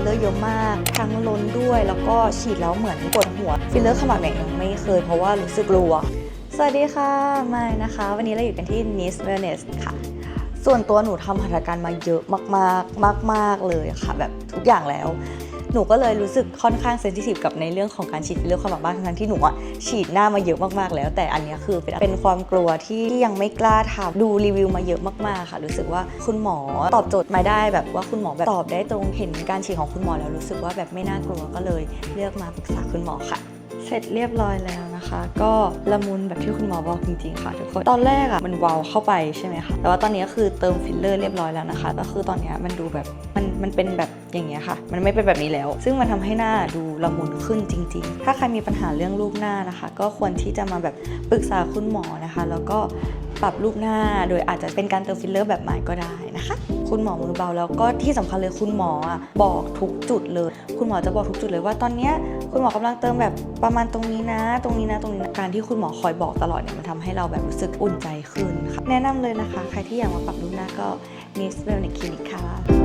ลเลอร์เยอะมาก ทั้งล้นด้วย แล้วก็ฉีดแล้วเหมือนปวดหัว ฟิลเลอร์ขมับเนี่ยยังไม่เคยเพราะว่ารู้สึกกลัว สวัสดีค่ะมายนะคะ วันนี้เราอยู่กันที่ Nice Wellness ค่ะ ส่วนตัวหนูทำหัตถการมาเยอะมากๆ มาก ๆ เลยค่ะ แบบทุกอย่างแล้ว หนูก็เลยรู้สึกค่อนข้างเซนซิทีฟกับในเรื่องของการฉีดเรื่องความหวังบ้างทั้งที่หนูอะฉีดหน้ามาเยอะมากๆแล้ว แต่อันนี้คือเป็นเป็นความกลัวที่ยังไม่กล้าทำดูรีวิวมาเยอะมากๆค่ะ รู้สึกว่าคุณหมอตอบโจทย์มาได้แบบว่าคุณหมอแบบตอบได้ตรงเห็นการฉีดของคุณหมอแล้วรู้สึกว่าแบบไม่น่ากลัวก็เลยเลือกมาปรึกษาคุณหมอค่ะ เสร็จเรียบร้อยแล้ว นะคะ ก็ละมุนแบบที่คุณหมอบอกจริงๆค่ะทุกคนตอนแรกอะมันเวาวเข้าไปใช่ไหมคะแต่ว่าตอนนี้คือเติมฟิลเลอร์เรียบร้อยแล้วนะคะก็คือตอนนี้มันดูแบบมันมันเป็นแบบอย่างเงี้ยค่ะ มันไม่เป็นแบบนี้แล้ว ซึ่งมันทำให้หน้าดูละมุนขึ้นจริง ๆ ถ้าใครมีปัญหาเรื่องรูปหน้านะคะ ก็ควรที่จะมาแบบปรึกษาคุณหมอนะคะ แล้วก็ ปรับรูปหน้า โดยอาจจะเป็นการเติมฟิลเลอร์แบบใหม่ก็ได้นะคะคุณหมอมือเบาแล้วก็ที่สำคัญเลยคุณหมออะบอกทุกจุดเลย คุณหมอจะบอกทุกจุดเลยว่าตอนนี้คุณหมอกำลังเติมแบบประมาณตรงนี้นะ ตรงนี้นะตรงนี้นะการที่คุณหมอคอยบอกตลอดเนี่ยมันทำให้เราแบบรู้สึกอุ่นใจขึ้นค่ะแนะนำเลยนะคะ ใครที่อยากมาปรับรูปหน้าก็ Miss Wellness Clinic ค่ะ